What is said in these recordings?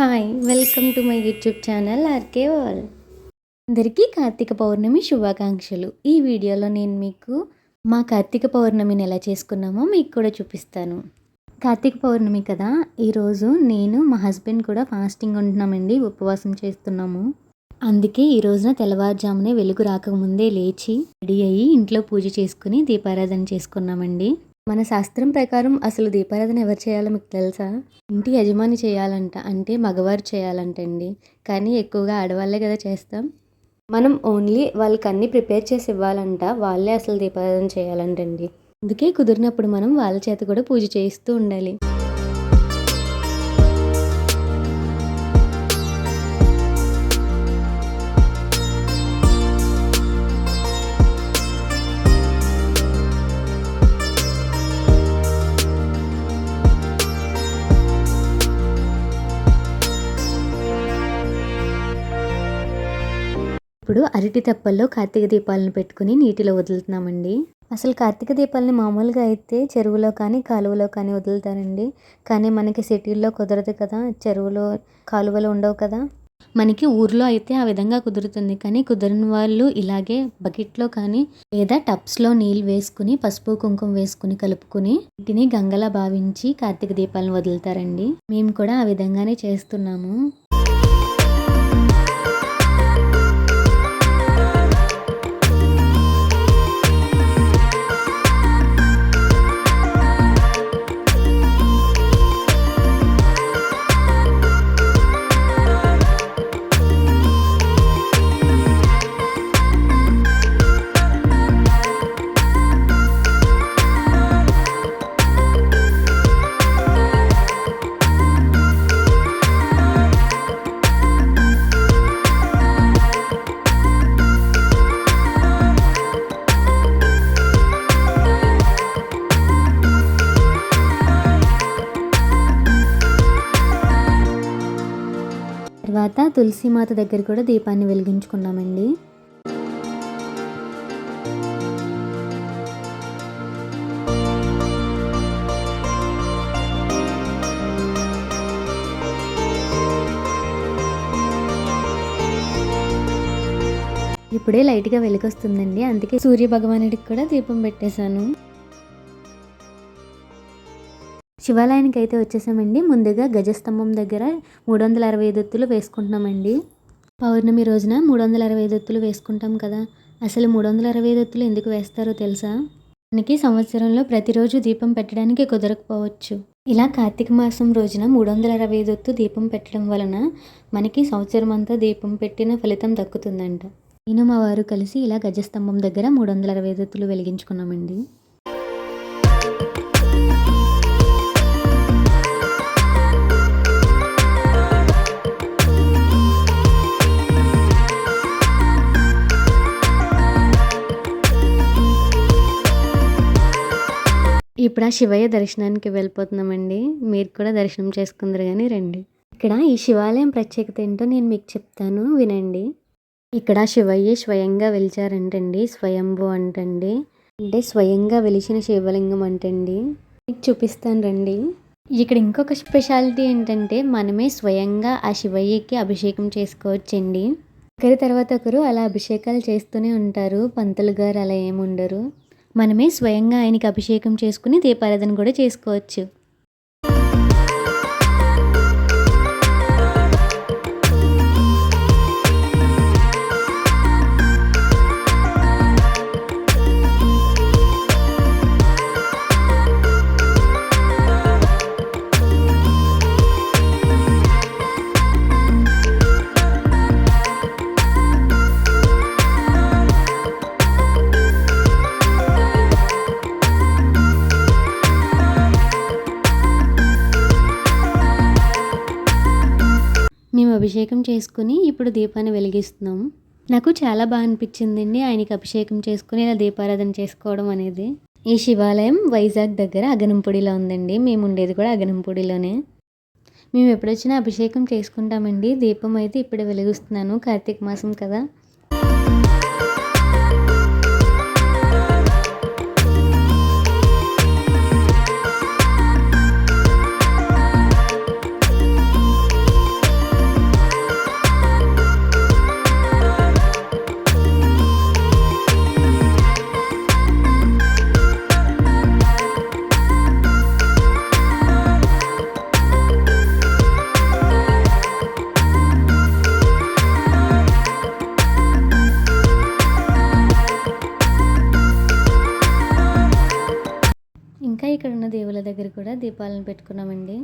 Hi welcome to my YouTube channel RK wall అందరికీ కార్తీక పౌర్ణమి శుభాకాంక్షలు. ఈ వీడియోలో నేను మీకు మా కార్తీక పౌర్ణమిని ఎలా చేసుకున్నామో మీకు కూడా చూపిస్తాను. కార్తీక పౌర్ణమి కదా ఈరోజు నేను మా హస్బెండ్ కూడా ఫాస్టింగ్ ఉంటున్నామండి ఉపవాసం చేస్తున్నాము. అందుకే ఈ రోజున తెల్లవారుజామునే వెలుగు రాకముందే లేచి రెడీ అయ్యి ఇంట్లో పూజ చేసుకుని దీపారాధన చేసుకున్నామండి. మన శాస్త్రం ప్రకారం అసలు దీపారాధన ఎవరు చేయాలో మీకు తెలుసా? ఇంటి యజమాని చేయాలంట అంటే మగవారు చేయాలంటండి. కానీ ఎక్కువగా ఆడవాళ్ళే కదా చేస్తాం. మనం ఓన్లీ వాళ్ళకి అన్ని ప్రిపేర్ చేసి ఇవ్వాలంట వాళ్ళే అసలు దీపారాధన చేయాలంటండి. అందుకే కుదిరినప్పుడు మనం వాళ్ళ చేత కూడా పూజ చేయిస్తూ ఉండాలి. ఇప్పుడు అరటి తెప్పల్లో కార్తీక దీపాలను పెట్టుకుని నీటిలో వదులుతున్నామండి. అసలు కార్తీక దీపాలని మామూలుగా అయితే చెరువులో కానీ కాలువలో కానీ వదులుతారండి. కానీ మనకి సిటీల్లో కుదరదు కదా. చెరువులో కాలువలు ఉండవు కదా. మనకి ఊర్లో అయితే ఆ విధంగా కుదురుతుంది. కానీ కుదరని వాళ్ళు ఇలాగే బకెట్లో కానీ లేదా టబ్స్లో నీళ్ళు వేసుకుని పసుపు కుంకుమ వేసుకుని కలుపుకుని వీటిని గంగలా భావించి కార్తీక దీపాలను వదులుతారండి. మేము కూడా ఆ విధంగానే చేస్తున్నాము. తర్వాత తులసిమాత దగ్గర కూడా దీపాన్ని వెలిగించుకున్నామండి. ఇప్పుడే లైట్గా వెలిగొస్తుందండి. అందుకే సూర్య భగవానుడికి కూడా దీపం పెట్టేశాను. శివాలయానికి అయితే వచ్చేసామండి. ముందుగా గజస్తంభం దగ్గర మూడు వందల అరవై ఐదు వేసుకుంటున్నామండి. పౌర్ణమి రోజున మూడు వందల అరవై ఐదు వేసుకుంటాం కదా. అసలు మూడు వందల అరవై ఐదు ఎందుకు వేస్తారో తెలుసా? మనకి సంవత్సరంలో ప్రతిరోజు దీపం పెట్టడానికి కుదరకపోవచ్చు. ఇలా కార్తీక మాసం రోజున మూడు వందల అరవై ఐదు ఒత్తు దీపం పెట్టడం వలన మనకి సంవత్సరం అంతా దీపం పెట్టిన ఫలితం దక్కుతుందంట. నేను మా వారు కలిసి ఇలా గజస్తంభం దగ్గర మూడు వందల అరవై దొత్తులు వెలిగించుకున్నామండి. ఇప్పుడు ఆ శివయ్య దర్శనానికి వెళ్ళిపోతున్నామండి. మీరు కూడా దర్శనం చేసుకుందరు కానీ రండి. ఇక్కడ ఈ శివాలయం ప్రత్యేకత ఏంటో నేను మీకు చెప్తాను. వినండి. ఇక్కడ శివయ్య స్వయంగా వెలిచారంటండి. స్వయంభు అంటండి. అంటే స్వయంగా వెలిచిన శివలింగం అంటండి. మీకు చూపిస్తాను రండి. ఇక్కడ ఇంకొక స్పెషాలిటీ ఏంటంటే మనమే స్వయంగా ఆ శివయ్యకి అభిషేకం చేసుకోవచ్చండి. ఒకరి తర్వాత ఒకరు అలా అభిషేకాలు చేస్తూనే ఉంటారు. పంతులు గారు అలా ఏముండరు. మనమే స్వయంగా ఆయనకి అభిషేకం చేసుకుని దీపారాధన కూడా చేసుకోవచ్చు. అభిషేకం చేసుకుని ఇప్పుడు దీపాన్ని వెలిగిస్తున్నాము నాకు చాలా బాగా అనిపించిందండి ఆయనకి అభిషేకం చేసుకుని ఇలా దీపారాధన చేసుకోవడం అనేది. ఈ శివాలయం వైజాగ్ దగ్గర అగనంపూడిలో ఉందండి. మేము ఉండేది కూడా అగనంపూడిలోనే. మేము ఎప్పుడొచ్చినా అభిషేకం చేసుకుంటామండి. దీపం అయితే ఇప్పుడే వెలిగిస్తున్నాను. కార్తీక మాసం కదా. దీపాలను పెట్టుకున్నామండి.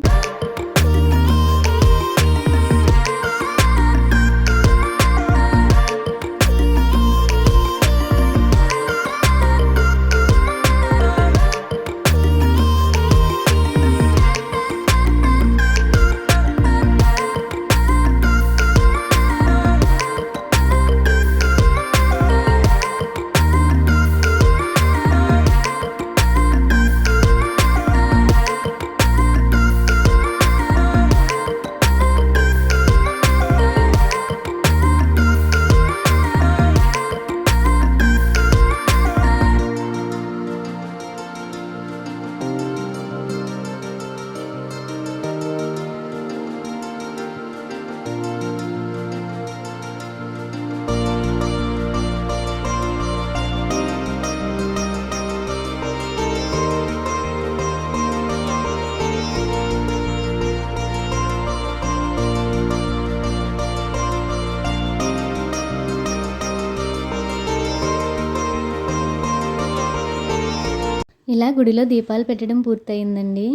ఇలా గుడిలో దీపాలు పెట్టడం పూర్తయిందండి.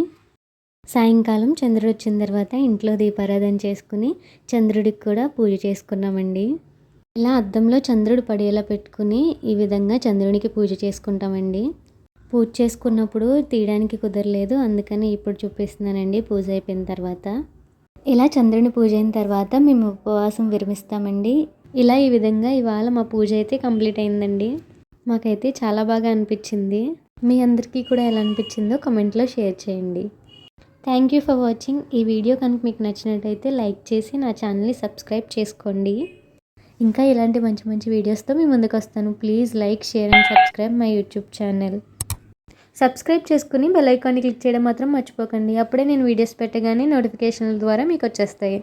సాయంకాలం చంద్రుడు వచ్చిన తర్వాత ఇంట్లో దీపారాధన చేసుకుని చంద్రుడికి కూడా పూజ చేసుకున్నామండి. ఇలా అద్దంలో చంద్రుడు పడేలా పెట్టుకుని ఈ విధంగా చంద్రునికి పూజ చేసుకుంటామండి. పూజ చేసుకున్నప్పుడు తీయడానికి కుదరలేదు అందుకని ఇప్పుడు చూపిస్తున్నానండి పూజ అయిపోయిన తర్వాత. ఇలా చంద్రుని పూజ అయిన తర్వాత మేము ఉపవాసం విరమిస్తామండి. ఇలా ఈ విధంగా ఇవాళ మా పూజ అయితే కంప్లీట్ అయిందండి. మాకైతే చాలా బాగా అనిపించింది. మీ అందరికీ కూడా ఎలా అనిపించిందో కమెంట్లో షేర్ చేయండి. Thank you for watching. ఈ వీడియో కనుక మీకు నచ్చినట్టయితే లైక్ చేసి నా ఛానల్ని సబ్స్క్రైబ్ చేసుకోండి. ఇంకా ఇలాంటి మంచి మంచి వీడియోస్తో మీ ముందుకు వస్తాను. Please like share and subscribe my YouTube channel. Subscribe చేసుకుని బెల్ ఐకాన్ని క్లిక్ చేయడం మాత్రం మర్చిపోకండి. అప్పుడే నేను వీడియోస్ పెట్టగానే నోటిఫికేషన్ల ద్వారా మీకు వచ్చేస్తాయి.